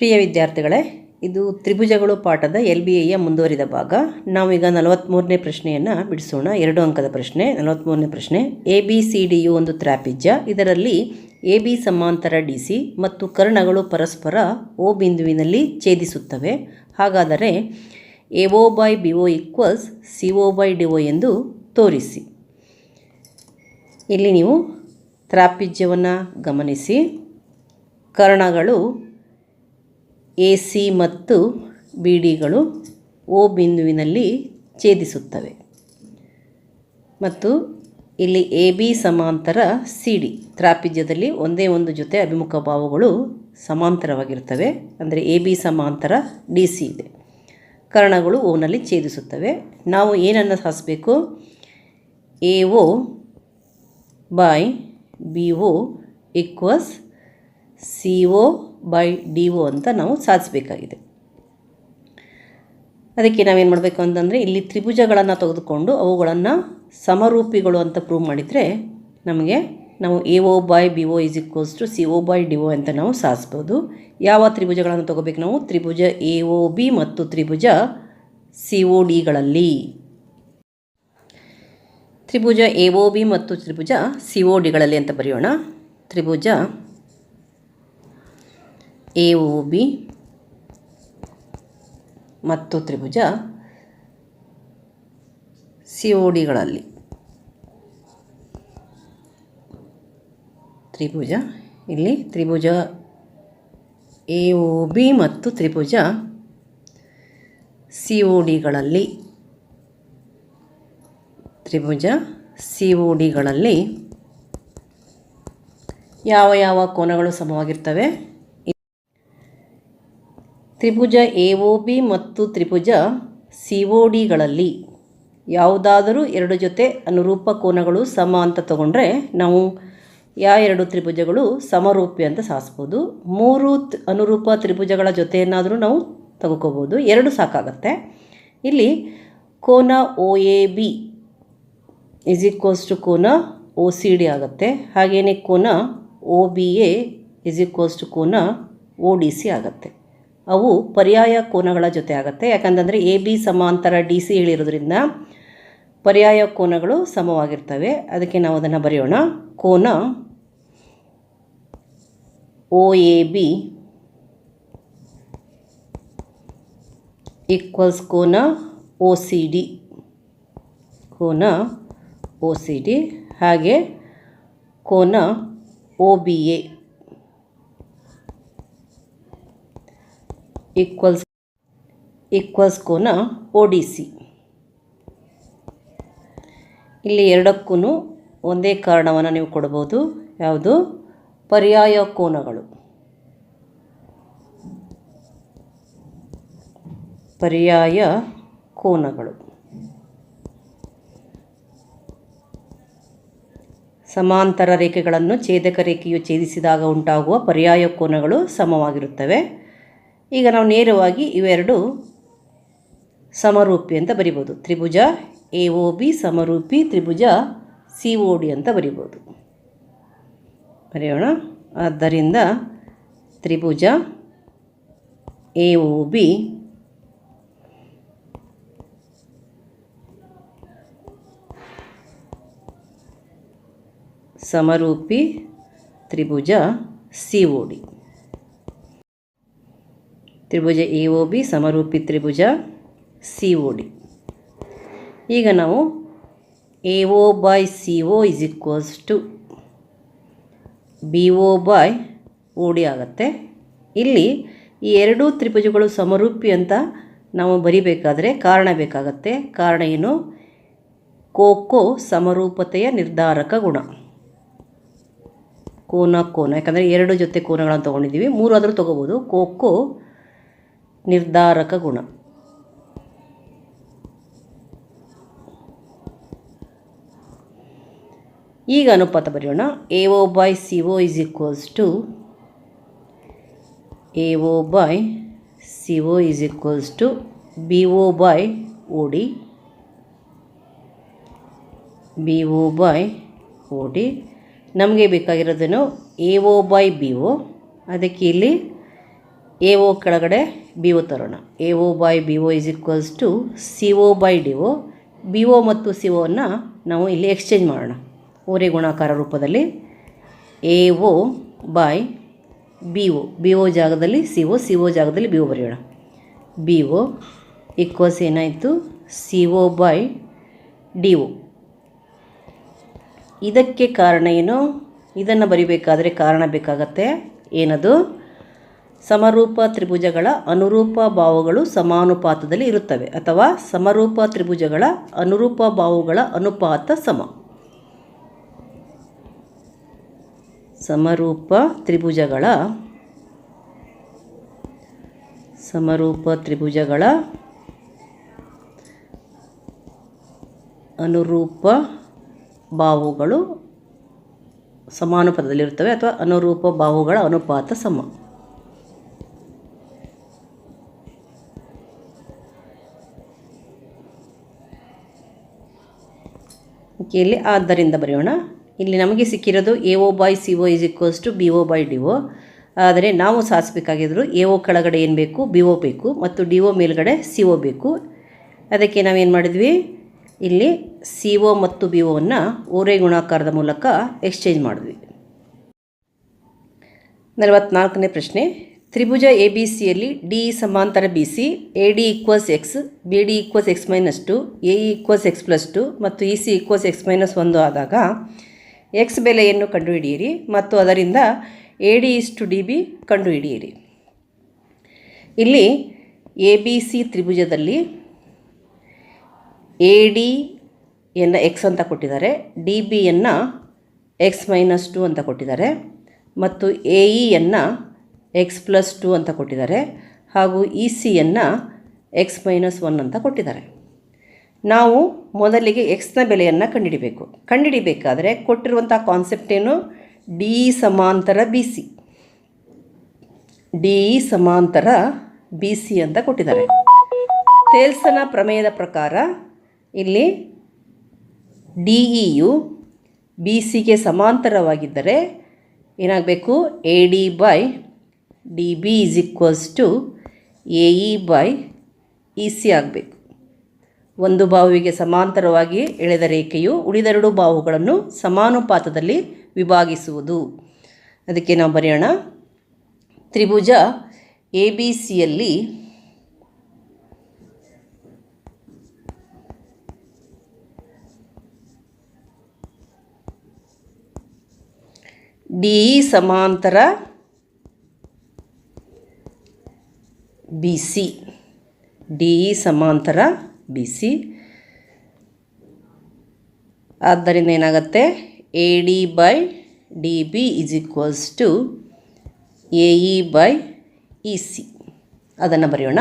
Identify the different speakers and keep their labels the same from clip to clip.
Speaker 1: ಪ್ರಿಯ ವಿದ್ಯಾರ್ಥಿಗಳೇ, ಇದು ತ್ರಿಭುಜಗಳು ಪಾಠದ ಎಲ್ ಬಿ ಎಯ ಮುಂದುವರಿದ ಭಾಗ. ನಾವೀಗ ನಲವತ್ತ್ಮೂರನೇ ಪ್ರಶ್ನೆಯನ್ನು ಬಿಡಿಸೋಣ. ಎರಡು ಅಂಕದ ಪ್ರಶ್ನೆ ನಲವತ್ತ್ಮೂರನೇ ಪ್ರಶ್ನೆ. ಎ, ಬಿ, ಸಿ, ಡಿ, ಯು ಒಂದು ತ್ರಾಪಿಜ್ಯ. ಇದರಲ್ಲಿ ಎ, ಬಿ ಸಮಾಂತರ ಡಿ, ಸಿ ಮತ್ತು ಕರ್ಣಗಳು ಪರಸ್ಪರ ಓ ಬಿಂದುವಿನಲ್ಲಿ ಛೇದಿಸುತ್ತವೆ. ಹಾಗಾದರೆ A, O by B, O equals C, O by D, O ಎಂದು ತೋರಿಸಿ. ಇಲ್ಲಿ ನೀವು ತ್ರಾಪಿಜ್ಯವನ್ನು ಗಮನಿಸಿ. ಕರ್ಣಗಳು ಎ ಸಿ ಮತ್ತು ಬಿ ಡಿಗಳು ಓ ಬಿಂದುವಿನಲ್ಲಿ ಛೇದಿಸುತ್ತವೆ. ಮತ್ತು ಇಲ್ಲಿ ಎ ಬಿ ಸಮಾಂತರ ಸಿ ಡಿ ತ್ರಾಪಿಜ್ಯದಲ್ಲಿ ಒಂದೇ ಒಂದು ಜೊತೆ ಅಭಿಮುಖ ಭಾವಗಳು ಸಮಾಂತರವಾಗಿರ್ತವೆ ಅಂದರೆ ಎ ಬಿ ಸಮಾಂತರ ಡಿ ಸಿ ಇದೆ. ಕರ್ಣಗಳು ಓನಲ್ಲಿ ಛೇದಿಸುತ್ತವೆ. ನಾವು ಏನನ್ನು ಸಾಧಿಸಬೇಕು A O by B O equals C O by D O ಅಂತ ನಾವು ಸಾಧಿಸಬೇಕಾಗಿದೆ. ಅದಕ್ಕೆ ನಾವೇನು ಮಾಡಬೇಕು ಅಂತಂದರೆ ಇಲ್ಲಿ ತ್ರಿಭುಜಗಳನ್ನು ತೆಗೆದುಕೊಂಡು ಅವುಗಳನ್ನು ಸಮರೂಪಿಗಳು ಅಂತ ಪ್ರೂವ್ ಮಾಡಿದರೆ ನಮಗೆ ನಾವು A O by B O is equals to C O by D O ಅಂತ ನಾವು ಸಾಧಿಸ್ಬೋದು. ಯಾವ ತ್ರಿಭುಜಗಳನ್ನು ತಗೋಬೇಕು ನಾವು? ತ್ರಿಭುಜ ಎ ಒ ಬಿ ಮತ್ತು ತ್ರಿಭುಜ ಸಿ ಒ ಡಿಗಳಲ್ಲಿ ತ್ರಿಭುಜ ಎ ಒ ಬಿ ಮತ್ತು ತ್ರಿಭುಜ ಸಿ ಒ ಡಿಗಳಲ್ಲಿ ಅಂತ ಬರೆಯೋಣ. ತ್ರಿಭುಜ ಎ ಒ ಬಿ ಮತ್ತು ತ್ರಿಭುಜ ಸಿ ಒ ಡಿಗಳಲ್ಲಿ ತ್ರಿಭುಜ, ಇಲ್ಲಿ ತ್ರಿಭುಜ ಎ ಒ ಬಿ ಮತ್ತು ತ್ರಿಭುಜ ಸಿ ಒ ಡಿಗಳಲ್ಲಿ ತ್ರಿಭುಜ ಸಿ ಒ ಡಿಗಳಲ್ಲಿ ಯಾವ ಯಾವ ಕೋನಗಳು ಸಮವಾಗಿರ್ತವೆ? ತ್ರಿಭುಜ ಎ ಒ ಬಿ ಮತ್ತು ತ್ರಿಭುಜ ಸಿ ಒ ಡಿಗಳಲ್ಲಿ ಯಾವುದಾದರೂ ಎರಡು ಜೊತೆ ಅನುರೂಪ ಕೋನಗಳು ಸಮ ಅಂತ ತಗೊಂಡ್ರೆ ನಾವು ಯಾ ಎರಡು ತ್ರಿಭುಜಗಳು ಸಮರೂಪಿ ಅಂತ ಸಾಧಿಸ್ಬೋದು ಮೂರು ಅನುರೂಪ ತ್ರಿಭುಜಗಳ ಜೊತೆಯನ್ನಾದರೂ ನಾವು ತಗೋಬೋದು ಎರಡು ಸಾಕಾಗತ್ತೆ. ಇಲ್ಲಿ ಕೋನ O A B is equals to ಕೋನ ಒ ಸಿ ಡಿ ಆಗುತ್ತೆ. ಹಾಗೆಯೇ ಕೋನ O B A is equals to ಕೋನ ಒ ಡಿ ಸಿ ಆಗುತ್ತೆ. ಅವು ಪರ್ಯಾಯ ಕೋನಗಳ ಜೊತೆ ಆಗುತ್ತೆ. ಯಾಕಂತಂದರೆ ಎ ಬಿ ಸಮಾಂತರ ಡಿ ಸಿ ಹೇಳಿರೋದ್ರಿಂದ ಪರ್ಯಾಯ ಕೋನಗಳು ಸಮವಾಗಿರ್ತವೆ. ಅದಕ್ಕೆ ನಾವು ಅದನ್ನು ಬರೆಯೋಣ. ಕೋನ ಒ ಎ ಬಿ ಈಕ್ವಲ್ಸ್ ಕೋನ ಒ ಸಿ ಡಿ. ಕೋನ ಒ ಸಿ ಡಿ. ಹಾಗೆ ಕೋನ O B A. Equals equals ಕೋನ ಒ ಡಿ ಸಿ ಇಲ್ಲಿ ಎರಡಕ್ಕೂ ಒಂದೇ ಕಾರಣವನ್ನು ನೀವು ಕೊಡ್ಬೋದು. ಯಾವುದು? ಪರ್ಯಾಯ ಕೋನಗಳು. ಪರ್ಯಾಯ ಕೋನಗಳು. ಸಮಾಂತರ ರೇಖೆಗಳನ್ನು ಛೇದಕ ರೇಖೆಯು ಛೇದಿಸಿದಾಗ ಉಂಟಾಗುವ ಪರ್ಯಾಯ ಕೋನಗಳು ಸಮವಾಗಿರುತ್ತವೆ. ಈಗ ನಾವು ನೇರವಾಗಿ ಇವೆರಡು ಸಮರೂಪಿ ಅಂತ ಬರಿಬೋದು. ತ್ರಿಭುಜ ಎ ಒ ಬಿ ಸಮರೂಪಿ, ತ್ರಿಭುಜ ಸಿ ಒ ಡಿ ಅಂತ ಬರಿಬೋದು. ಬರೆಯೋಣ. ಆದ್ದರಿಂದ ತ್ರಿಭುಜ ಎ ಒ ಬಿ ಸಮರೂಪಿ, ತ್ರಿಭುಜ ಸಿ ಒ ಡಿ. ತ್ರಿಭುಜ ಎ ಒ ಬಿ, ಸಮರೂಪಿ ತ್ರಿಭುಜ ಸಿ ಒ ಡಿ. ಈಗ ನಾವು A O by C O is equals to B O by O D ಆಗುತ್ತೆ. ಇಲ್ಲಿ ಈ ಎರಡೂ ತ್ರಿಭುಜಗಳು ಸಮರೂಪಿ ಅಂತ ನಾವು ಬರಿಬೇಕಾದರೆ ಕಾರಣ ಬೇಕಾಗತ್ತೆ. ಕಾರಣ ಏನು? ಕೋಕೋ ಸಮರೂಪತೆಯ ನಿರ್ಧಾರಕ ಗುಣ. ಕೋನ ಕೋನ, ಯಾಕಂದರೆ ಎರಡು ಜೊತೆ ಕೋನಗಳನ್ನು ತೊಗೊಂಡಿದ್ದೀವಿ. ಮೂರು ಆದರೂ ತೊಗೋಬೋದು. ಕೋಕೋ ನಿರ್ಧಾರಕ ಗುಣ. ಈಗ ಅನುಪಾತ ಬರೆಯೋಣ. A O by C O is equals to A O by C O is equals to B O by O D B O by O D ನಮಗೆ ಬೇಕಾಗಿರೋದೇನು A O by B O ಅದಕ್ಕೆ ಇಲ್ಲಿ A O ಕೆಳಗಡೆ B O ತರೋಣ. A O by B O is equals to C O by D O B O ಮತ್ತು C ಒವನ್ನು ನಾವು ಇಲ್ಲಿ exchange ಮಾಡೋಣ. ಓರೆ ಗುಣಾಕಾರ ರೂಪದಲ್ಲಿ A O by B O B O ಜಾಗದಲ್ಲಿ ಸಿ ಒ ಸಿ ಒ ಜಾಗದಲ್ಲಿ ಬಿ ಒ ಬರೆಯೋಣ. ಬಿ ಒ ಈಕ್ವಲ್ಸ್ ಏನಾಯಿತು? C O by D O ಇದಕ್ಕೆ ಕಾರಣ ಏನು? ಇದನ್ನು ಬರಿಬೇಕಾದರೆ ಕಾರಣ ಬೇಕಾಗತ್ತೆ. ಏನದು? ಸಮರೂಪ ತ್ರಿಭುಜಗಳ ಅನುರೂಪ ಭಾವಗಳು ಸಮಾನುಪಾತದಲ್ಲಿ ಇರುತ್ತವೆ. ಅಥವಾ ಸಮರೂಪ ತ್ರಿಭುಜಗಳ ಅನುರೂಪ ಭಾವಗಳ ಅನುಪಾತ ಸಮ. ಸಮರೂಪ ತ್ರಿಭುಜಗಳ ಸಮರೂಪ ತ್ರಿಭುಜಗಳ ಅನುರೂಪ ಭಾವುಗಳು ಸಮಾನುಪಾತದಲ್ಲಿರುತ್ತವೆ ಅಥವಾ ಅನುರೂಪ ಭಾವುಗಳ ಅನುಪಾತ ಸಮ. ಇಲ್ಲಿ ಆದ್ದರಿಂದ ಬರೆಯೋಣ. ಇಲ್ಲಿ ನಮಗೆ ಸಿಕ್ಕಿರೋದು A O by C O is equals to B O by D O ಆದರೆ ನಾವು ಸಾಧಿಸಬೇಕಾಗಿದ್ರು ಎ ಒ ಕೆಳಗಡೆ ಏನು ಬೇಕು? ಬಿ ಒ ಬೇಕು ಮತ್ತು ಡಿ ಒ ಮೇಲ್ಗಡೆ ಸಿ ಒ ಬೇಕು. ಅದಕ್ಕೆ ನಾವೇನು ಮಾಡಿದ್ವಿ? ಇಲ್ಲಿ ಸಿ ಒ ಮತ್ತು ಬಿ ಒವನ್ನು ಓರೆ ಗುಣಾಕಾರದ ಮೂಲಕ ಎಕ್ಸ್ಚೇಂಜ್ ಮಾಡಿದ್ವಿ. ನಲವತ್ನಾಲ್ಕನೇ ಪ್ರಶ್ನೆ. ತ್ರಿಭುಜ ಎ ಬಿ ಸಿಯಲ್ಲಿ ಡಿ ಸಮಾಂತರ B C, A D equals X, B D equals X minus two, A equals X plus two ಮತ್ತು E C equals X minus ಒಂದು ಆದಾಗ ಎಕ್ಸ್ ಬೆಲೆಯನ್ನು ಕಂಡುಹಿಡಿಯಿರಿ ಮತ್ತು ಅದರಿಂದ ಎ ಡಿ ಇಷ್ಟು ಡಿ ಬಿ ಕಂಡುಹಿಡಿಯಿರಿ. ಇಲ್ಲಿ ಎ ಬಿ ಸಿ ತ್ರಿಭುಜದಲ್ಲಿ ಎ ಡಿಯನ್ನು ಎಕ್ಸ್ ಅಂತ ಕೊಟ್ಟಿದ್ದಾರೆ, ಡಿ ಬಿಯನ್ನು ಎಕ್ಸ್ ಮೈನಸ್ ಟು ಅಂತ ಕೊಟ್ಟಿದ್ದಾರೆ ಮತ್ತು ಎ ಇಯನ್ನು ಎಕ್ಸ್ ಪ್ಲಸ್ ಟು ಅಂತ ಕೊಟ್ಟಿದ್ದಾರೆ ಹಾಗೂ ಇ ಸಿಯನ್ನು ಎಕ್ಸ್ ಮೈನಸ್ ಒನ್ ಅಂತ ಕೊಟ್ಟಿದ್ದಾರೆ. ನಾವು ಮೊದಲಿಗೆ ಎಕ್ಸ್ನ ಬೆಲೆಯನ್ನು ಕಂಡುಹಿಡಿಬೇಕು. ಕಂಡುಹಿಡಿಬೇಕಾದ್ರೆ ಕೊಟ್ಟಿರುವಂಥ ಕಾನ್ಸೆಪ್ಟ್ ಏನು? ಡಿ ಸಮಾಂತರ ಬಿ ಸಿ ಡಿ ಸಮಾಂತರ ಬಿ ಸಿ ಅಂತ ಕೊಟ್ಟಿದ್ದಾರೆ. ತೇಲ್ಸನ ಪ್ರಮೇಯದ ಪ್ರಕಾರ ಇಲ್ಲಿ ಡಿ ಇಯು ಬಿ ಸಿಗೆ ಸಮಾಂತರವಾಗಿದ್ದರೆ ಏನಾಗಬೇಕು? A D by D B is equals to A E by E C ಆಗಬೇಕು. ಒಂದು ಬಾಹುವಿಗೆ ಸಮಾಂತರವಾಗಿ ಎಳೆದ ರೇಖೆಯು ಉಳಿದೆರಡು ಬಾಹುಗಳನ್ನು ಸಮಾನುಪಾತದಲ್ಲಿ ವಿಭಾಗಿಸುವುದು. ಅದಕ್ಕೆ ನಾವು ಬರೆಯೋಣ. ತ್ರಿಭುಜ ಎ ಬಿ ಸಿಯಲ್ಲಿ ಡಿ ಸಮಾಂತರ ಬಿ ಸಿ ಡಿ ಇ ಸಮಾಂತರ ಬಿ ಸಿ ಆದ್ದರಿಂದ ಏನಾಗುತ್ತೆ? A D by D B is equals to A E by E C ಅದನ್ನು ಬರೆಯೋಣ.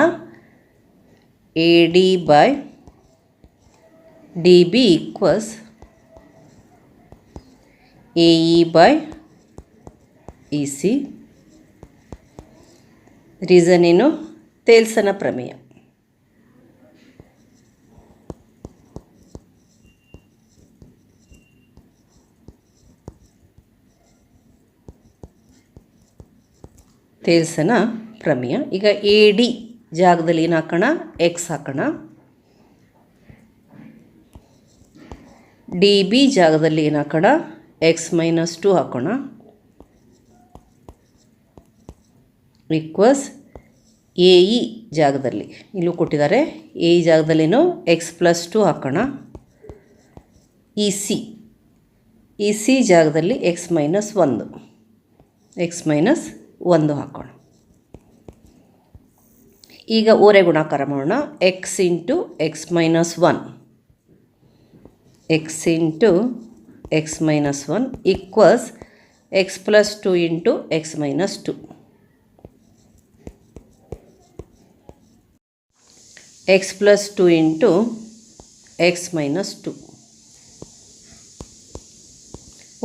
Speaker 1: A D by D B equals A E by E C reason ಏನು? ತೇಲ್ಸನ ಪ್ರಮೇಯ. ತೇಲ್ಸನ ಪ್ರಮೇಯ. ಈಗ ಎ ಡಿ ಜಾಗದಲ್ಲಿ ಏನು ಹಾಕೋಣ ಎಕ್ಸ್ ಹಾಕೋಣ. ಡಿ ಬಿ ಜಾಗದಲ್ಲಿ ಏನು ಹಾಕೋಣ ಎಕ್ಸ್ ಮೈನಸ್ ಟು ಹಾಕೋಣ. ಈಕ್ವಲ್ಸ್ ಎ ಇ ಜಾಗದಲ್ಲಿ. ಇಲ್ಲೂ ಕೊಟ್ಟಿದ್ದಾರೆ. ಎ ಇ ಜಾಗದಲ್ಲಿನೂ ಎಕ್ಸ್ ಪ್ಲಸ್ ಟು ಹಾಕೋಣ. ಇ ಸಿ ಇ ಸಿ ಜಾಗದಲ್ಲಿ ಎಕ್ಸ್ ಮೈನಸ್ ಒಂದು ಎಕ್ಸ್ ಮೈನಸ್ ಒಂದು ಹಾಕೋಣ. ಈಗ ಓರೆ ಗುಣಾಕಾರ ಮಾಡೋಣ. X into X minus one X into X minus one equals X plus two into X minus two X plus two into X minus two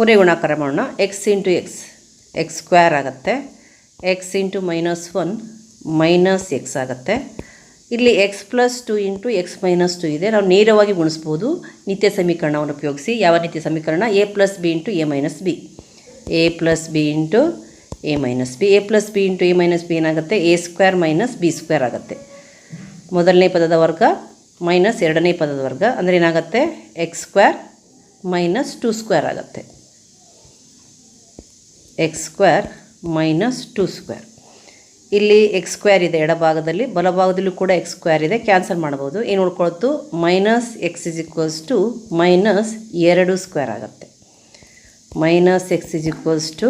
Speaker 1: ಒರೆ ಗುಣಾಕಾರ ಮಾಡೋಣ. X into X X square ಆಗುತ್ತೆ. X into minus one minus X ಆಗುತ್ತೆ. ಇಲ್ಲಿ X plus two into X minus two ಇದೆ. ನಾವು ನೇರವಾಗಿ ಗುಣಿಸ್ಬೋದು. ನಿತ್ಯ ಸಮೀಕರಣವನ್ನು ಉಪಯೋಗಿಸಿ. ಯಾವ ನಿತ್ಯ ಸಮೀಕರಣ? A plus B into A minus B A plus B into A minus B A plus B into A minus B ಏನಾಗುತ್ತೆ? A square minus B square ಆಗುತ್ತೆ. ಮೊದಲನೇ ಪದದ ವರ್ಗ ಮೈನಸ್ ಎರಡನೇ ಪದದ ವರ್ಗ. ಅಂದರೆ ಏನಾಗುತ್ತೆ? X square minus two square ಆಗುತ್ತೆ. X square minus two square ಇಲ್ಲಿ ಎಕ್ಸ್ ಸ್ಕ್ವೇರ್ ಇದೆ ಎಡಭಾಗದಲ್ಲಿ, ಬಲಭಾಗದಲ್ಲೂ ಕೂಡ ಎಕ್ಸ್ ಸ್ಕ್ವೇರ್ ಇದೆ. ಕ್ಯಾನ್ಸಲ್ ಮಾಡ್ಬೋದು ಏನು ಉಳ್ಕೊಳ್ತು? Minus X is equals to minus ಎರಡು ಸ್ಕ್ವೇರ್ ಆಗುತ್ತೆ. Minus X is equals to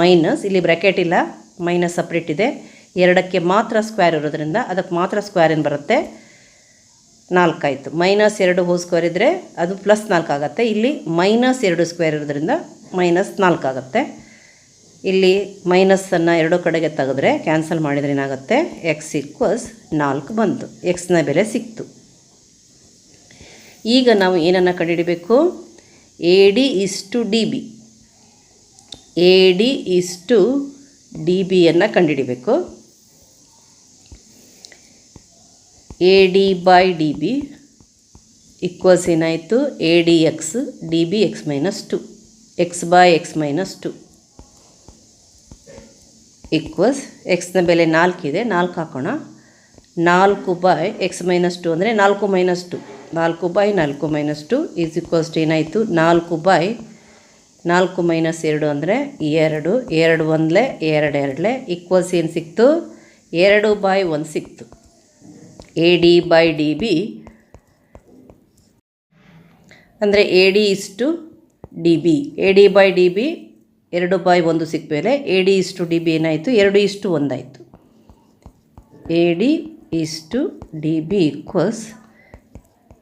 Speaker 1: minus, ಇಲ್ಲಿ ಬ್ರ್ಯಾಕೆಟ್ ಇಲ್ಲ, ಮೈನಸ್ ಸಪ್ರೇಟ್ ಇದೆ. ಎರಡಕ್ಕೆ ಮಾತ್ರ ಸ್ಕ್ವೇರ್ ಇರೋದ್ರಿಂದ ಅದಕ್ಕೆ ಮಾತ್ರ ಸ್ಕ್ವೇರ್ ಏನು ಬರುತ್ತೆ? ನಾಲ್ಕಾಯಿತು. ಮೈನಸ್ ಎರಡು ಹೋ ಸ್ಕ್ವೇರ್ ಇದ್ದರೆ ಅದು ಪ್ಲಸ್ ನಾಲ್ಕು ಆಗುತ್ತೆ. ಇಲ್ಲಿ ಮೈನಸ್ ಎರಡು ಸ್ಕ್ವೇರ್ ಇರೋದ್ರಿಂದ ಮೈನಸ್ ನಾಲ್ಕು ಆಗುತ್ತೆ. ಇಲ್ಲಿ ಮೈನಸ್ಸನ್ನು ಎರಡು ಕಡೆಗೆ ತೆಗೆದ್ರೆ ಕ್ಯಾನ್ಸಲ್ ಮಾಡಿದರೆ ಏನಾಗುತ್ತೆ? ಎಕ್ಸ್ ಈಕ್ವಲ್ಸ್ ನಾಲ್ಕು ಬಂತು. ಎಕ್ಸ್ನ ಬೆಲೆ ಸಿಕ್ತು. ಈಗ ನಾವು ಏನನ್ನು ಕಂಡುಹಿಡಬೇಕು? A D is to D B A D is to D ಬಿಯನ್ನು ಕಂಡುಹಿಡಿಬೇಕು. A D by D B equals ಏನಾಯಿತು A D x D B x minus two x by x minus two equals ಎಕ್ಸ್ನ ಬೆಲೆ ನಾಲ್ಕಿದೆ ನಾಲ್ಕು ಹಾಕೋಣ. ನಾಲ್ಕು by x minus two ಅಂದರೆ ನಾಲ್ಕು minus two ನಾಲ್ಕು ಬೈ ನಾಲ್ಕು minus two is equals to ಏನಾಯಿತು ನಾಲ್ಕು ಬೈ ನಾಲ್ಕು ಮೈನಸ್ ಎರಡು ಅಂದರೆ ಎರಡು. ಎರಡು ಒಂದಲೇ ಎರಡು ಎರಡಲೇ. ಈಕ್ವಲ್ಸ್ ಏನು ಸಿಕ್ತು? ಎರಡು ಬೈ ಒಂದು ಸಿಕ್ತು. A D by D B ಅಂದರೆ A D is to D B A D by D B ಎರಡು ಬೈ ಒಂದು ಸಿಕ್ಕ ಮೇಲೆ A D is to D B ಏನಾಯಿತು? ಎರಡು ಇಷ್ಟು ಒಂದಾಯಿತು ಎ ಡಿ ಇಷ್ಟು ಡಿ ಬಿ ಈಕ್ವಲ್ಸ್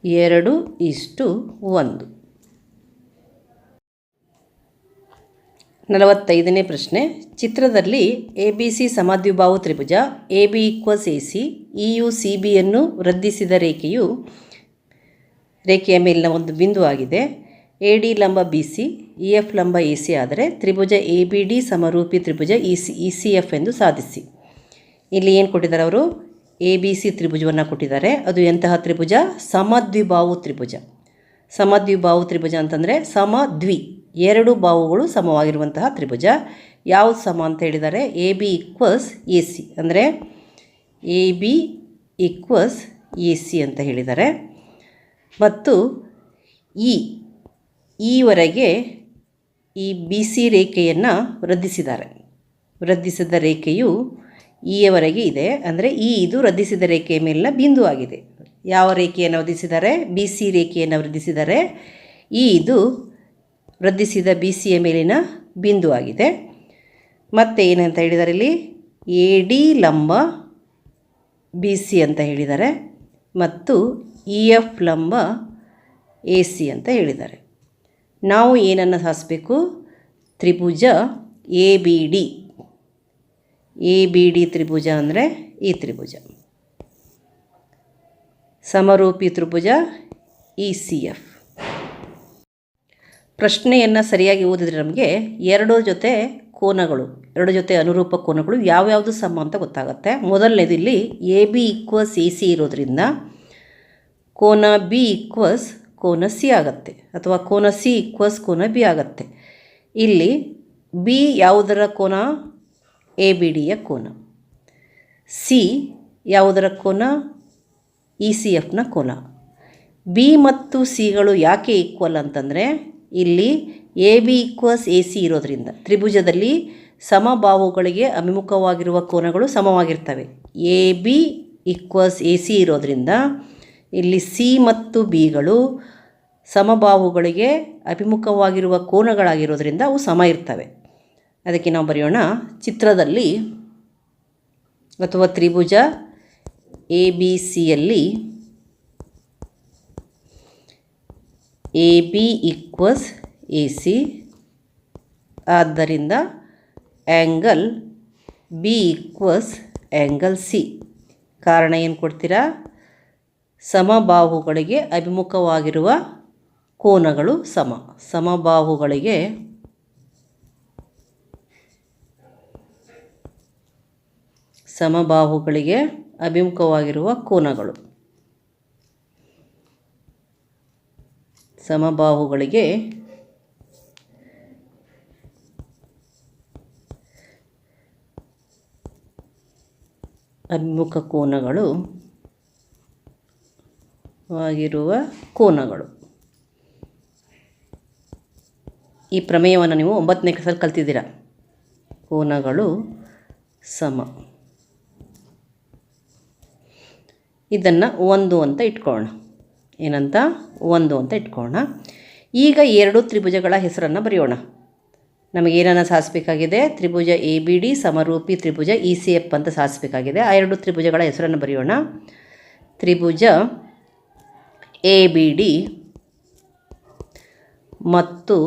Speaker 1: ಎರಡು ಇಷ್ಟು ಒಂದು. ನಲವತ್ತೈದನೇ ಪ್ರಶ್ನೆ. ಚಿತ್ರದಲ್ಲಿ ಎ ಬಿ ಸಿ ಸಮದ್ವಿಬಾಹು ತ್ರಿಭುಜ, A B equals A C E U C ಬಿಯನ್ನು ವೃದ್ಧಿಸಿದ ರೇಖೆಯು ರೇಖೆಯ ಮೇಲಿನ ಒಂದು ಬಿಂದು ಆಗಿದೆ. ಎ ಡಿ ಲಂಬ ಬಿ ಸಿ, ಇ ಎಫ್ ಲಂಬ ಎ ಸಿ ಆದರೆ ತ್ರಿಭುಜ ಎ ಬಿ ಡಿ ಸಮರೂಪಿ ತ್ರಿಭುಜ E C E C F ಎಂದು ಸಾಧಿಸಿ. ಇಲ್ಲಿ ಏನು ಕೊಟ್ಟಿದ್ದಾರೆ ಅವರು? ಎ ಬಿ ಸಿ ತ್ರಿಭುಜವನ್ನು ಕೊಟ್ಟಿದ್ದಾರೆ. ಅದು ಎಂತಹ ತ್ರಿಭುಜ? ಸಮದ್ವಿಭಾವು ತ್ರಿಭುಜ. ಸಮದ್ವಿಭಾವು ತ್ರಿಭುಜ ಅಂತಂದರೆ ಸಮದ್ವಿ. ಎರಡು ಬಾಹುಗಳು ಸಮವಾಗಿರುವಂತಹ ತ್ರಿಭುಜ. ಯಾವುದು ಸಮ ಅಂತ ಹೇಳಿದ್ದಾರೆ A B equals A C. ಅಂದರೆ A B equals A C ಅಂತ ಹೇಳಿದ್ದಾರೆ ಮತ್ತು ಇ, ಈವರೆಗೆ ಈ ಬಿ ಸಿ ರೇಖೆಯನ್ನು ವೃದ್ಧಿಸಿದ್ದಾರೆ ವೃದ್ಧಿಸಿದ ರೇಖೆಯು ಈಯವರೆಗೆ ಇದೆ. ಅಂದರೆ ಈ ಇದು ವೃದ್ಧಿಸಿದ ರೇಖೆಯ ಮೇಲಿನ ಬಿಂದು ಆಗಿದೆ. ಯಾವ ರೇಖೆಯನ್ನು ವೃದ್ಧಿಸಿದ್ದಾರೆ ಬಿ ಸಿ ರೇಖೆಯನ್ನು ವೃದ್ಧಿಸಿದರೆ ಈ ಇದು ವೃದ್ಧಿಸಿದ ಬಿ ಸಿಯ ಮೇಲಿನ ಬಿಂದು ಆಗಿದೆ. ಮತ್ತು ಏನಂತ ಹೇಳಿದ್ದಾರೆ ಇಲ್ಲಿ? ಎ ಡಿ ಲಂಬ ಬಿ ಸಿ ಅಂತ ಹೇಳಿದ್ದಾರೆ ಮತ್ತು ಇ ಎಫ್ ಲಂಬ ಎ ಸಿ ಅಂತ ಹೇಳಿದ್ದಾರೆ ನಾವು ಏನನ್ನು ಸಾಸಬೇಕು? ತ್ರಿಭುಜ A B D A B D ತ್ರಿಭುಜ ಅಂದರೆ ಈ ತ್ರಿಭುಜ. ಸಮರೂಪಿ ತ್ರಿಭುಜ ಇ ಸಿ ಎಫ್ ಪ್ರಶ್ನೆಯನ್ನು ಸರಿಯಾಗಿ ಓದಿದರೆ ನಮಗೆ ಎರಡು ಜೊತೆ ಕೋನಗಳು, ಎರಡು ಜೊತೆ ಅನುರೂಪ ಕೋನಗಳು ಯಾವ್ಯಾವುದು ಸಮ ಅಂತ ಗೊತ್ತಾಗುತ್ತೆ. ಮೊದಲನೇದು ಇಲ್ಲಿ A B equals A C ಇರೋದ್ರಿಂದ ಕೋನ ಬಿ ಈಕ್ವಲ್ಸ್ ಕೋನ ಸಿ ಆಗುತ್ತೆ, ಅಥವಾ ಕೋನ ಸಿ ಈಕ್ವಲ್ಸ್ ಕೋನ ಬಿ ಆಗುತ್ತೆ. ಇಲ್ಲಿ ಬಿ ಯಾವುದರ ಕೋನ? ಎ ಬಿ ಡಿಯ ಕೋನ. ಸಿ ಯಾವುದರ ಕೋನ? ಇ ಸಿ ಎಫ್ನ ಕೋನ. ಬಿ ಮತ್ತು ಸಿಗಳು ಯಾಕೆ ಈಕ್ವಲ್ ಅಂತಂದರೆ ಇಲ್ಲಿ A B equals A C ಇರೋದ್ರಿಂದ ತ್ರಿಭುಜದಲ್ಲಿ ಸಮಬಾಹುಗಳಿಗೆ ಅಭಿಮುಖವಾಗಿರುವ ಕೋನಗಳು ಸಮವಾಗಿರ್ತವೆ. A B equals A C ಇರೋದ್ರಿಂದ ಇಲ್ಲಿ ಸಿ ಮತ್ತು ಬಿಗಳು ಸಮಬಾಹುಗಳಿಗೆ ಅಭಿಮುಖವಾಗಿರುವ ಕೋನಗಳಾಗಿರೋದ್ರಿಂದ ಅವು ಸಮ ಇರ್ತವೆ. ಅದಕ್ಕೆ ನಾವು ಬರೆಯೋಣ ಚಿತ್ರದಲ್ಲಿ ಅಥವಾ ತ್ರಿಭುಜ ಎ ಬಿ ಸಿಯಲ್ಲಿ A B equals A C. ಆದ್ದರಿಂದ angle B equals angle C. ಕಾರಣ ಏನು ಕೊಡ್ತೀರಾ? ಸಮಬಾಹುಗಳಿಗೆ ಅಭಿಮುಖವಾಗಿರುವ ಕೋನಗಳು ಸಮ. ಸಮಬಾಹುಗಳಿಗೆ ಸಮಬಾಹುಗಳಿಗೆ ಅಭಿಮುಖವಾಗಿರುವ ಕೋನಗಳು. ಸಮಬಾಹುಗಳಿಗೆ ಅಭಿಮುಖ ಕೋನಗಳು ಆಗಿರುವ ಕೋನಗಳು. ಈ ಪ್ರಮೇಯವನ್ನು ನೀವು ಒಂಬತ್ತನೇ ಕ್ಲಾಸಲ್ಲಿ ಕಲ್ತಿದ್ದೀರ? ಕೋನಗಳು ಸಮ. ಇದನ್ನು ಒಂದು ಅಂತ ಇಟ್ಕೊಳ್ಳೋಣ. ಏನಂತ? ಒಂದು ಅಂತ ಇಟ್ಕೊಳ್ಳೋಣ. ಈಗ ಎರಡು ತ್ರಿಭುಜಗಳ ಹೆಸರನ್ನು ಬರೆಯೋಣ. ನಮಗೇನನ್ನು ಸಾಸಬೇಕಾಗಿದೆ ತ್ರಿಭುಜ ಎ ಬಿ ಡಿ ಸಮರೂಪಿ ತ್ರಿಭುಜ ಇ ಸಿ ಎಫ್ ಅಂತ ಸಾಸಬೇಕಾಗಿದೆ ಆ ಎರಡು ತ್ರಿಭುಜಗಳ ಹೆಸರನ್ನು ಬರೆಯೋಣ. ತ್ರಿಭುಜ ಎ ಬಿ ಡಿ ಮತ್ತು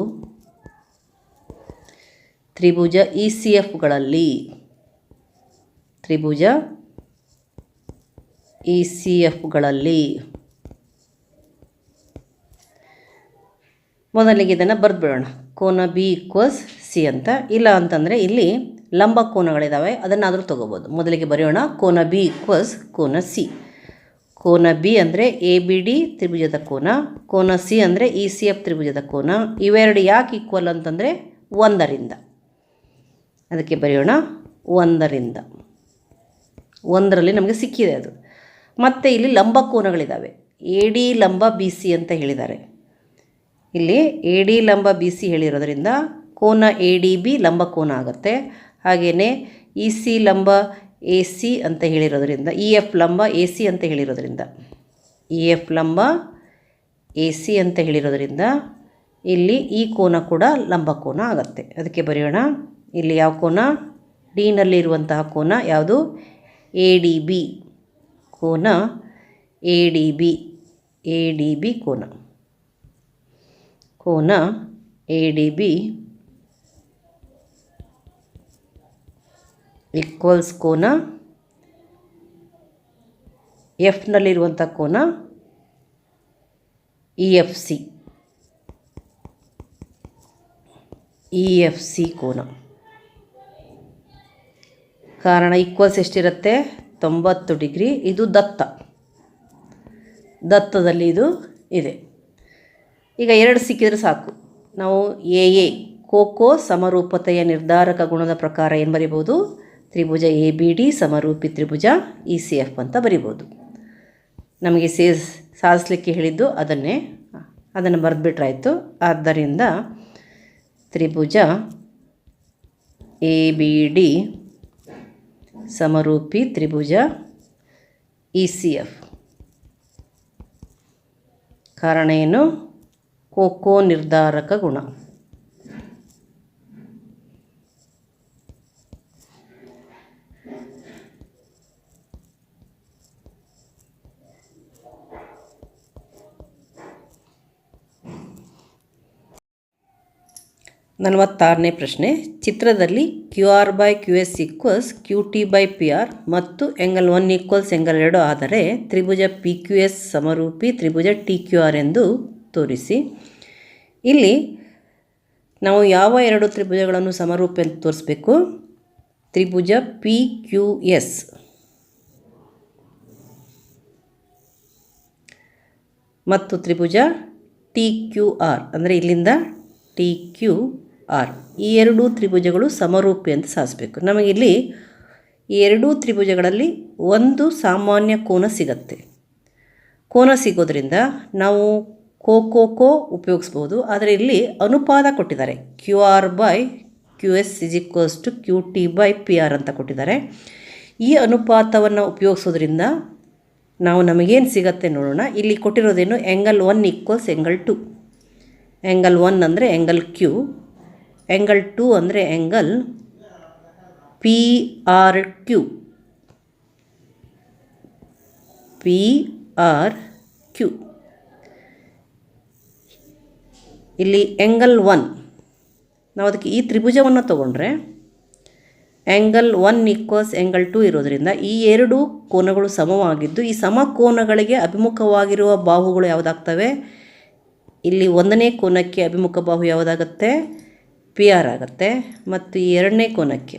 Speaker 1: ತ್ರಿಭುಜ ಇ ಸಿ ಎಫ್ಗಳಲ್ಲಿ ತ್ರಿಭುಜ ಇ ಸಿ ಎಫ್ಗಳಲ್ಲಿ ಮೊದಲಿಗೆ ಇದನ್ನು ಬರೆದ್ಬಿಡೋಣ. ಕೋನ ಬಿ ಈಕ್ವಲ್ಸ್ ಸಿ ಅಂತ. ಇಲ್ಲ ಅಂತಂದರೆ ಇಲ್ಲಿ ಲಂಬ ಕೋನಗಳಿದ್ದಾವೆ ಅದನ್ನಾದರೂ ತೊಗೋಬೋದು. ಮೊದಲಿಗೆ ಬರೆಯೋಣ. ಕೋನ ಬಿ ಈಕ್ವಲ್ಸ್ ಕೋನ ಸಿ ಕೋನ ಬಿ ಅಂದರೆ ಎ ಬಿ ಡಿ ತ್ರಿಭುಜದ ಕೋನ. ಕೋನ ಸಿ ಅಂದರೆ ಇ ಸಿ ಎಫ್ ತ್ರಿಭುಜದ ಕೋನ. ಇವೆರಡು ಯಾಕೆ ಈಕ್ವಲ್ ಅಂತಂದರೆ ಒಂದರಿಂದ. ಅದಕ್ಕೆ ಬರೆಯೋಣ. ಒಂದರಿಂದ. ಒಂದರಲ್ಲಿ ನಮಗೆ ಸಿಕ್ಕಿದೆ ಅದು. ಮತ್ತು ಇಲ್ಲಿ ಲಂಬ ಕೋನಗಳಿದ್ದಾವೆ ಎ ಡಿ ಲಂಬ ಬಿ ಸಿ ಅಂತ ಹೇಳಿದ್ದಾರೆ. ಇಲ್ಲಿ ಎ ಡಿ ಲಂಬ ಬಿ ಸಿ ಹೇಳಿರೋದ್ರಿಂದ ಕೋನ ಎ ಡಿ ಬಿ ಲಂಬ ಕೋನ ಆಗುತ್ತೆ. ಹಾಗೆಯೇ ಇ ಸಿ ಲಂಬ ಎ ಸಿ ಅಂತ ಹೇಳಿರೋದ್ರಿಂದ ಇ ಎಫ್ ಲಂಬ ಎ ಸಿ ಅಂತ ಹೇಳಿರೋದ್ರಿಂದ ಇ ಎಫ್ ಲಂಬ ಎ ಸಿ ಅಂತ ಹೇಳಿರೋದ್ರಿಂದ ಇಲ್ಲಿ ಈ ಕೋನ ಕೂಡ ಲಂಬ ಕೋನ ಆಗುತ್ತೆ. ಅದಕ್ಕೆ ಬರೆಯೋಣ. ಇಲ್ಲಿ ಯಾವ ಕೋನ? ಡಿನಲ್ಲಿರುವಂತಹ ಕೋನ ಯಾವುದು? ಎ ಡಿ ಬಿ ಕೋನ A D B A D B ಕೋನ. ಕೋನ ಎ ಡಿ ಬಿ ಈಕ್ವಲ್ಸ್ ಕೋನ ಎಫ್ನಲ್ಲಿರುವಂಥ ಕೋನ E F C E F C ಕೋನ. ಕಾರಣ ಈಕ್ವಲ್ಸ್ ಎಷ್ಟಿರುತ್ತೆ? ತೊಂಬತ್ತು ಡಿಗ್ರಿ. ಇದು ದತ್ತ. ದತ್ತದಲ್ಲಿ ಇದು ಇದೆ. ಈಗ ಎರಡು ಸಿಕ್ಕಿದ್ರೆ ಸಾಕು. ನಾವು ಎ ಎ ಕೋಕೋ ಸಮರೂಪತೆಯ ನಿರ್ಧಾರಕ ಗುಣದ ಪ್ರಕಾರ ಏನು ಬರಿಬೋದು? ತ್ರಿಭುಜ ಎ, ಬಿ, ಡಿ, ಸಮರೂಪಿ ತ್ರಿಭುಜ ಇ, ಸಿ, ಎಫ್ ಅಂತ ಬರಿಬೋದು. ನಮಗೆ ಸೇ, ಸಾಧಿಸ್ಲಿಕ್ಕೆ ಹೇಳಿದ್ದು ಅದನ್ನೇ. ಅದನ್ನು ಬರೆದ್ಬಿಟ್ರಾಯಿತು. ಆದ್ದರಿಂದ ತ್ರಿಭುಜ ಎ, ಬಿ, ಡಿ, ಸಮರೂಪಿ ತ್ರಿಭುಜ ಇ, ಸಿ, ಎಫ್. ಕಾರಣ ಏನು? ಕೋಕೋ ನಿರ್ಧಾರಕ ಗುಣ. ನಲವತ್ತಾರನೇ ಪ್ರಶ್ನೆ. ಚಿತ್ರದಲ್ಲಿ Q R by Q S equals Q T by P R ಮತ್ತು ಎಂಗಲ್ ಒನ್ ಈಕ್ವಲ್ಸ್ ಎಂಗಲ್ ಎರಡು ಆದರೆ ತ್ರಿಭುಜ ಪಿ ಕ್ಯೂ ಎಸ್ ಸಮರೂಪಿ ತ್ರಿಭುಜ ಟಿ ಕ್ಯೂ ಆರ್ ಎಂದು ತೋರಿಸಿ. ಇಲ್ಲಿ ನಾವು ಯಾವ ಎರಡು ತ್ರಿಭುಜಗಳನ್ನು ಸಮರೂಪ ಅಂತ ತೋರಿಸ್ಬೇಕು? ತ್ರಿಭುಜ ಪಿ ಕ್ಯೂ ಎಸ್ ಮತ್ತು ತ್ರಿಭುಜ ಟಿ ಕ್ಯೂ ಆರ್ ಅಂದರೆ ಇಲ್ಲಿಂದ ಟಿ ಕ್ಯೂ ಆರ್ ಈ ಎರಡೂ ತ್ರಿಭುಜಗಳು ಸಮರೂಪಿ ಅಂತ ಸಾಧಿಸಬೇಕು. ನಮಗಿಲ್ಲಿ ಈ ಎರಡೂ ತ್ರಿಭುಜಗಳಲ್ಲಿ ಒಂದು ಸಾಮಾನ್ಯ ಕೋನ ಸಿಗತ್ತೆ. ಕೋನ ಸಿಗೋದ್ರಿಂದ ನಾವು ಕೋ ಕೋ ಕೋ ಉಪಯೋಗಿಸ್ಬೋದು. ಆದರೆ ಇಲ್ಲಿ ಅನುಪಾತ ಕೊಟ್ಟಿದ್ದಾರೆ. Q R by Q S is equals to Q T by P R ಅಂತ ಕೊಟ್ಟಿದ್ದಾರೆ. ಈ ಅನುಪಾತವನ್ನು ಉಪಯೋಗಿಸೋದ್ರಿಂದ ನಾವು ನಮಗೇನು ಸಿಗತ್ತೆ ನೋಡೋಣ. ಇಲ್ಲಿ ಕೊಟ್ಟಿರೋದೇನು? Angle one equals angle two angle one ಅಂದರೆ ಎಂಗಲ್ ಕ್ಯೂ ಎಂಗಲ್ ಟು ಅಂದರೆ angle P R Q P R Q ಇಲ್ಲಿ ಎಂಗಲ್ ಒನ್ ನಾವು ಅದಕ್ಕೆ ಈ ತ್ರಿಭುಜವನ್ನು ತಗೊಂಡ್ರೆ angle one equals angle two ಇರೋದರಿಂದ ಈ ಎರಡು ಕೋನಗಳು ಸಮವಾಗಿದ್ದು, ಈ ಸಮ ಕೋನಗಳಿಗೆ ಅಭಿಮುಖವಾಗಿರುವ ಬಾಹುಗಳು ಯಾವುದಾಗ್ತವೆ? ಇಲ್ಲಿ ಒಂದನೇ ಕೋನಕ್ಕೆ ಅಭಿಮುಖ ಬಾಹು ಯಾವುದಾಗುತ್ತೆ? ಪಿ ಆರ್ ಆಗುತ್ತೆ. ಮತ್ತು ಈ ಎರಡನೇ ಕೋನಕ್ಕೆ,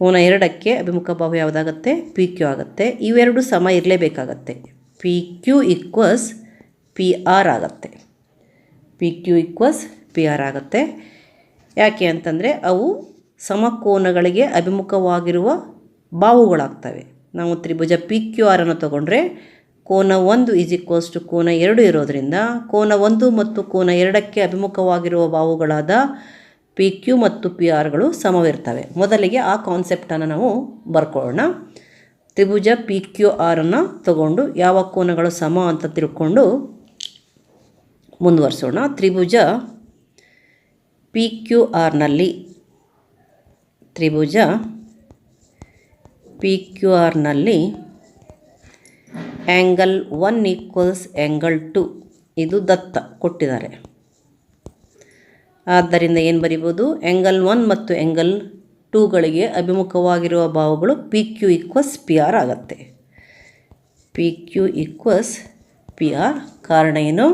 Speaker 1: ಕೋನ ಎರಡಕ್ಕೆ ಅಭಿಮುಖ ಬಾಹು ಯಾವುದಾಗುತ್ತೆ? ಪಿ ಕ್ಯೂ ಆಗುತ್ತೆ. ಇವೆರಡು ಸಮ ಇರಲೇಬೇಕಾಗತ್ತೆ. P Q equals P R ಆಗುತ್ತೆ. P Q equals P R ಆಗುತ್ತೆ. ಯಾಕೆ ಅಂತಂದರೆ ಅವು ಸಮಕೋನಗಳಿಗೆ ಅಭಿಮುಖವಾಗಿರುವ ಬಾಹುಗಳಾಗ್ತವೆ. ನಾವು ತ್ರಿಭುಜ ಪಿ ಕ್ಯೂ ಆರನ್ನು ತಗೊಂಡ್ರೆ ಕೋನ ಒಂದು ಈಸ್ ಈಕ್ವಲ್ಸ್ ಟು ಕೋನ ಎರಡು ಇರೋದರಿಂದ ಕೋನ ಒಂದು ಮತ್ತು ಕೋನ ಎರಡಕ್ಕೆ ಅಭಿಮುಖವಾಗಿರುವ ಬಾಹುಗಳಾದ ಪಿ ಕ್ಯೂ ಮತ್ತು ಪಿ ಆರ್ಗಳು ಸಮವಿರ್ತವೆ. ಮೊದಲಿಗೆ ಆ ಕಾನ್ಸೆಪ್ಟನ್ನು ನಾವು ಬರ್ಕೊಳ್ಳೋಣ. ತ್ರಿಭುಜ ಪಿ ಕ್ಯೂ ಆರನ್ನು ತಗೊಂಡು ಯಾವ ಕೋನಗಳು ಸಮ ಅಂತ ತಿಳ್ಕೊಂಡು ಮುಂದುವರಿಸೋಣ. ತ್ರಿಭುಜ ಪಿ ಕ್ಯೂ ಆರ್ನಲ್ಲಿ ತ್ರಿಭುಜ P Q ಆರ್ನಲ್ಲಿ angle one equals angle two ಇದು ದತ್ತ ಕೊಟ್ಟಿದ್ದಾರೆ. ಆದ್ದರಿಂದ ಏನು ಬರಿಬೋದು ಆ್ಯಂಗಲ್ ಒನ್ ಮತ್ತು ಆ್ಯಂಗಲ್ ಟೂಗಳಿಗೆ ಅಭಿಮುಖವಾಗಿರುವ ಭಾವಗಳು P Q equals P R ಆಗುತ್ತೆ. P Q equals P R ಕಾರಣ ಏನು?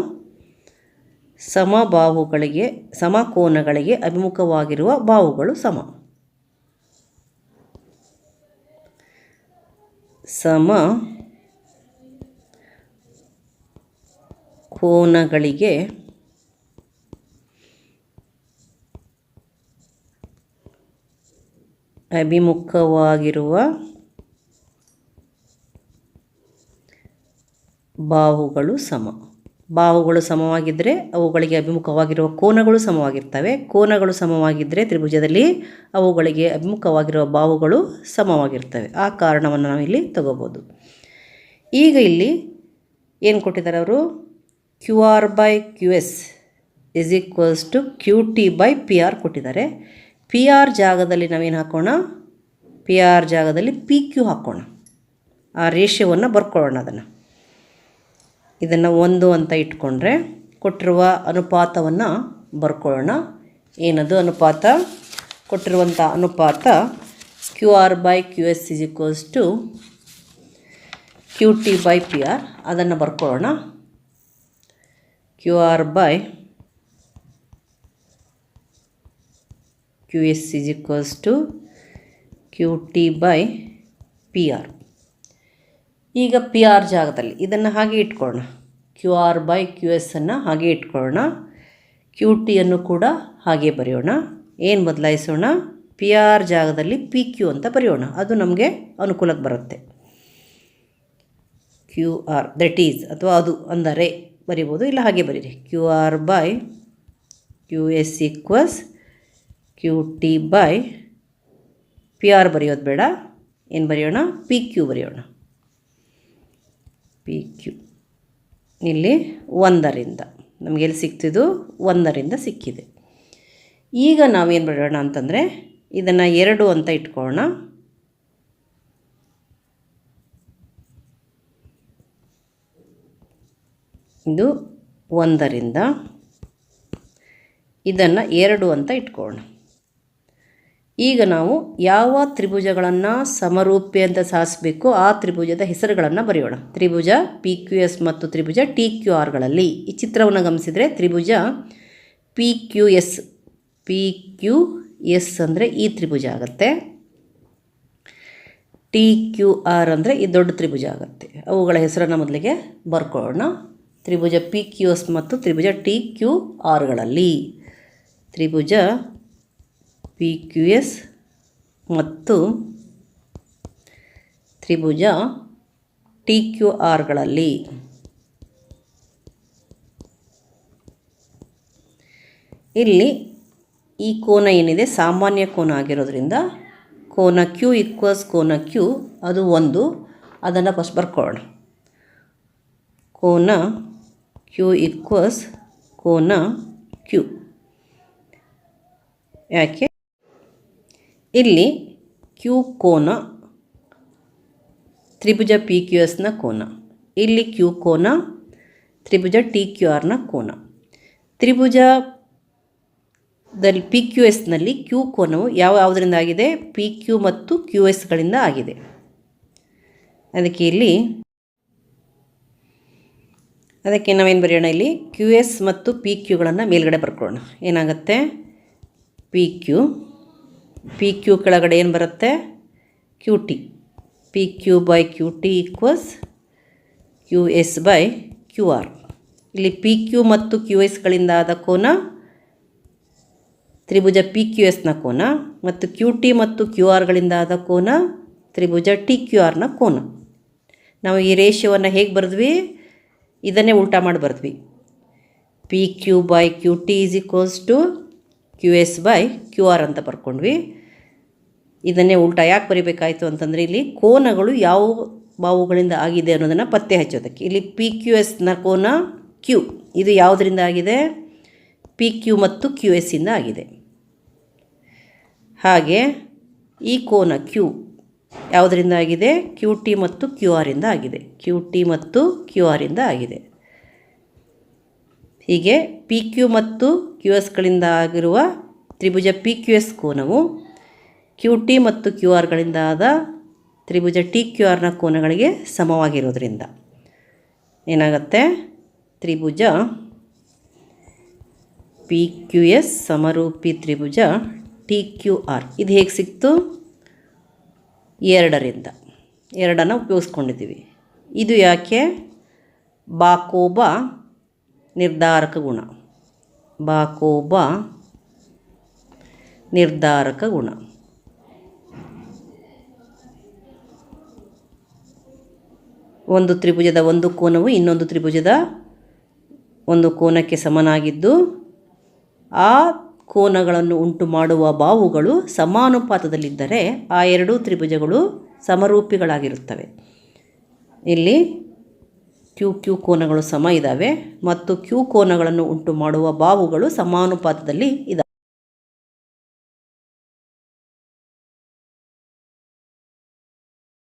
Speaker 1: ಸಮಬಾಹುಗಳಿಗೆ ಸಮಕೋನಗಳಿಗೆ ಅಭಿಮುಖವಾಗಿರುವ ಬಾಹುಗಳು ಸಮ. ಸಮ ಕೋನಗಳಿಗೆ ಅಭಿಮುಖವಾಗಿರುವ ಬಾಹುಗಳು ಸಮ. ಬಾಹುಗಳು ಸಮವಾಗಿದ್ದರೆ ಅವುಗಳಿಗೆ ಅಭಿಮುಖವಾಗಿರುವ ಕೋನಗಳು ಸಮವಾಗಿರ್ತವೆ. ಕೋನಗಳು ಸಮವಾಗಿದ್ದರೆ ತ್ರಿಭುಜದಲ್ಲಿ ಅವುಗಳಿಗೆ ಅಭಿಮುಖವಾಗಿರುವ ಬಾಹುಗಳು ಸಮವಾಗಿರ್ತವೆ. ಆ ಕಾರಣವನ್ನು ನಾವು ಇಲ್ಲಿ ತಗೋಬೋದು. ಈಗ ಇಲ್ಲಿ ಏನು ಕೊಟ್ಟಿದ್ದಾರೆ ಅವರು? Q R by Q S is equals to Q T by P R ಕೊಟ್ಟಿದ್ದಾರೆ. ಪಿ ಆರ್ ಜಾಗದಲ್ಲಿ ನಾವೇನು ಹಾಕೋಣ? ಪಿ ಆರ್ ಜಾಗದಲ್ಲಿ ಪಿ ಕ್ಯೂ ಹಾಕೋಣ. ಆ ರೇಷ್ಯವನ್ನು ಬರ್ಕೊಳ್ಳೋಣ ಅದನ್ನು. ಇದನ್ನು ಒಂದು ಅಂತ ಇಟ್ಕೊಂಡ್ರೆ ಕೊಟ್ಟಿರುವ ಅನುಪಾತವನ್ನು ಬರ್ಕೊಳ್ಳೋಣ. ಏನದು ಅನುಪಾತ? ಕೊಟ್ಟಿರುವಂಥ ಅನುಪಾತ Q R by Q S is equals to Q T by P R ಅದನ್ನು ಬರ್ಕೊಳ್ಳೋಣ. Q R by Q S is equals to Q T by P R ಈಗ ಪಿ ಆರ್ ಜಾಗದಲ್ಲಿ, ಇದನ್ನು ಹಾಗೆ ಇಟ್ಕೊಳ್ಳೋಣ. ಕ್ಯೂ ಆರ್ ಬೈ ಕ್ಯೂ ಎಸ್ಸನ್ನು ಹಾಗೆ ಇಟ್ಕೊಳ್ಳೋಣ. Q ಟಿಯನ್ನು ಕೂಡ ಹಾಗೆ ಬರೆಯೋಣ. ಏನು ಬದಲಾಯಿಸೋಣ? ಪಿ ಆರ್ ಜಾಗದಲ್ಲಿ ಪಿ ಕ್ಯೂ ಅಂತ ಬರೆಯೋಣ. ಅದು ನಮಗೆ ಅನುಕೂಲಕ್ಕೆ ಬರುತ್ತೆ. ಕ್ಯೂ ಆರ್ ದಟ್ ಈಸ್ ಅಥವಾ ಅದು ಅಂದರೆ ಬರಿಬೋದು, ಇಲ್ಲ ಹಾಗೆ ಬರೀರಿ. Q R by Q S equals Q T by P R ಬರೆಯೋದು ಬೇಡ. ಏನು ಬರೆಯೋಣ? ಪಿ ಕ್ಯೂ ಬರೆಯೋಣ. ಪಿ ಕ್ಯೂ ಇಲ್ಲಿ ಒಂದರಿಂದ. ನಮಗೆ ಎಲ್ಲಿ ಸಿಕ್ತಿದ್ದು ಒಂದರಿಂದ ಸಿಕ್ಕಿದೆ. ಈಗ ನಾವೇನು ಮಾಡೋಣ ಅಂತಂದರೆ ಇದನ್ನು ಎರಡು ಅಂತ ಇಟ್ಕೊಳ್ಳೋಣ. ಇದು ಒಂದರಿಂದ. ಇದನ್ನು ಎರಡು ಅಂತ ಇಟ್ಕೊಳ್ಳೋಣ. ಈಗ ನಾವು ಯಾವ ತ್ರಿಭುಜಗಳನ್ನು ಸಮರೂಪಿ ಅಂತ ಸಾಧಿಸಬೇಕು ಆ ತ್ರಿಭುಜದ ಹೆಸರುಗಳನ್ನು ಬರೆಯೋಣ. ತ್ರಿಭುಜ ಪಿ ಕ್ಯೂ ಎಸ್ ಮತ್ತು ತ್ರಿಭುಜ ಟಿ ಕ್ಯೂ ಆರ್ಗಳಲ್ಲಿ ಈ ಚಿತ್ರವನ್ನು ಗಮನಿಸಿದರೆ ತ್ರಿಭುಜ P Q S P Q S ಅಂದರೆ ಈ ತ್ರಿಭುಜ ಆಗುತ್ತೆ. ಟಿ ಕ್ಯೂ ಆರ್ ಅಂದರೆ ಈ ದೊಡ್ಡ ತ್ರಿಭುಜ ಆಗುತ್ತೆ. ಅವುಗಳ ಹೆಸರನ್ನು ಮೊದಲಿಗೆ ಬರ್ಕೊಳ್ಳೋಣ. ತ್ರಿಭುಜ ಪಿ ಕ್ಯೂ ಎಸ್ ಮತ್ತು ತ್ರಿಭುಜ ಟಿ ಕ್ಯೂ ಆರ್ಗಳಲ್ಲಿ ತ್ರಿಭುಜ ಪಿ ಕ್ಯೂ ಎಸ್ ಮತ್ತು ತ್ರಿಭುಜ ಟಿ ಕ್ಯೂ ಆರ್ಗಳಲ್ಲಿ ಇಲ್ಲಿ ಈ ಕೋನ ಏನಿದೆ? ಸಾಮಾನ್ಯ ಕೋನ ಆಗಿರೋದ್ರಿಂದ ಕೋನ ಕ್ಯೂ ಈಕ್ವಲ್ಸ್ ಕೋನ ಕ್ಯೂ ಅದು ಒಂದು. ಅದನ್ನು ಫಸ್ಟ್ ಬರ್ಕೊಳ್ಳೋಣ. ಕೋನ ಕ್ಯೂ ಈಕ್ವಲ್ಸ್ ಕೋನ ಕ್ಯೂ ಯಾಕೆ? ಇಲ್ಲಿ ಕ್ಯೂ ಕೋನ ತ್ರಿಭುಜ ಪಿ ಕ್ಯೂ ಎಸ್ನ ಕೋನ. ಇಲ್ಲಿ ಕ್ಯೂ ಕೋನ ತ್ರಿಭುಜ ಟಿ ಕ್ಯೂ ಆರ್ನ ಕೋನ. ತ್ರಿಭುಜದಲ್ಲಿ ಪಿ ಕ್ಯೂ ಎಸ್ನಲ್ಲಿ ಕ್ಯೂ ಕೋನವು ಯಾವ ಯಾವುದರಿಂದ ಆಗಿದೆ? ಪಿ ಕ್ಯೂ ಮತ್ತು ಕ್ಯೂ ಎಸ್ಗಳಿಂದ ಆಗಿದೆ. ಅದಕ್ಕೆ ಇಲ್ಲಿ ಅದಕ್ಕೆ ನಾವೇನು ಬರೆಯೋಣ ಇಲ್ಲಿ? ಕ್ಯೂ ಎಸ್ ಮತ್ತು ಪಿ ಕ್ಯೂಗಳನ್ನು ಮೇಲ್ಗಡೆ ಬರ್ಕೊಳ್ಳೋಣ. ಏನಾಗುತ್ತೆ? ಪಿ ಕ್ಯೂ ಪಿ ಕ್ಯೂ ಕೆಳಗಡೆ ಏನು ಬರುತ್ತೆ? Q T P Q by Q T equals Q S by Q R ಇಲ್ಲಿ ಪಿ ಕ್ಯೂ ಮತ್ತು ಕ್ಯೂ ಎಸ್ಗಳಿಂದ ಆದ ಕೋನ? ತ್ರಿಭುಜ ಪಿ ಕ್ಯೂ ಎಸ್ನ ಕೋನ ಮತ್ತು ಕ್ಯೂ ಟಿ ಮತ್ತು ಕ್ಯೂ ಆರ್ಗಳಿಂದ ಆದ ಕೋನ? ತ್ರಿಭುಜ ಟಿ ಕ್ಯೂ ಆರ್ನ ಕೋನ. ನಾವು ಈ ರೇಷಿಯೋವನ್ನು ಹೇಗೆ ಬರೆದ್ವಿ? ಇದನ್ನೇ ಉಲ್ಟಾ ಮಾಡಿ ಬರೆದ್ವಿ. P Q by Q T is equals to Q S by Q R ಅಂತ ಬರ್ಕೊಂಡ್ವಿ. ಇದನ್ನೇ ಉಲ್ಟಾ ಯಾಕೆ ಬರಿಬೇಕಾಯಿತು ಅಂತಂದರೆ ಇಲ್ಲಿ ಕೋನಗಳು ಯಾವ ಬಾವುಗಳಿಂದ ಆಗಿದೆ ಅನ್ನೋದನ್ನು ಪತ್ತೆ ಹಚ್ಚೋದಕ್ಕೆ. ಇಲ್ಲಿ ಪಿ ಕ್ಯೂ ಎಸ್ನ ಕೋನ ಕ್ಯೂ ಇದು ಯಾವುದರಿಂದ ಆಗಿದೆ? ಪಿ ಕ್ಯೂ ಮತ್ತು ಕ್ಯೂ ಎಸ್ಸಿಂದ ಆಗಿದೆ. ಹಾಗೆ ಈ ಕೋನ ಕ್ಯೂ ಯಾವುದರಿಂದ ಆಗಿದೆ? ಕ್ಯೂ ಟಿ ಮತ್ತು ಕ್ಯೂ ಆರಿಂದ ಆಗಿದೆ. ಕ್ಯೂ ಟಿ ಮತ್ತು ಕ್ಯೂ ಆರಿಂದ ಆಗಿದೆ. ಹೀಗೆ ಪಿ ಕ್ಯೂ ಮತ್ತು ಕ್ಯೂ ಎಸ್ಗಳಿಂದ ಆಗಿರುವ ತ್ರಿಭುಜ ಪಿ ಕ್ಯೂ ಎಸ್ ಕೋನವು ಕ್ಯೂ ಟಿ ಮತ್ತು ಕ್ಯೂ ಆರ್ಗಳಿಂದ ಆದ ತ್ರಿಭುಜ ಟಿ ಕ್ಯೂ ಆರ್ನ ಕೋನಗಳಿಗೆ ಸಮವಾಗಿರೋದ್ರಿಂದ. ಏನಾಗುತ್ತೆ? ತ್ರಿಭುಜ ಪಿ ಕ್ಯೂ ಎಸ್ ಸಮರೂಪಿ ತ್ರಿಭುಜ ಟಿ ಕ್ಯೂ ಆರ್ ಇದು ಹೇಗೆ ಸಿಕ್ತು? ಎರಡರಿಂದ. ಎರಡನ್ನು ಉಪಯೋಗಿಸ್ಕೊಂಡಿದ್ದೀವಿ. ಇದು ಯಾಕೆ? ಬಾಕೋಬ ನಿರ್ಧಾರಕ ಗುಣ. ಬಾಕೋಬ ನಿರ್ಧಾರಕ ಗುಣ. ಒಂದು ತ್ರಿಭುಜದ ಒಂದು ಕೋನವು ಇನ್ನೊಂದು ತ್ರಿಭುಜದ ಒಂದು ಕೋನಕ್ಕೆ ಸಮನಾಗಿದ್ದು, ಆ ಕೋನಗಳನ್ನು ಉಂಟು ಮಾಡುವ ಬಾವುಗಳು ಸಮಾನುಪಾತದಲ್ಲಿದ್ದರೆ ಆ ಎರಡೂ ತ್ರಿಭುಜಗಳು ಸಮರೂಪಿಗಳಾಗಿರುತ್ತವೆ. ಇಲ್ಲಿ ಕ್ಯೂ ಕ್ಯೂ ಕೋನಗಳು ಸಮ ಇದ್ದಾವೆ ಮತ್ತು ಕ್ಯೂ ಕೋನಗಳನ್ನು ಉಂಟು ಮಾಡುವ ಬಾವುಗಳು ಸಮಾನುಪಾತದಲ್ಲಿ ಇದ್ದಾವೆ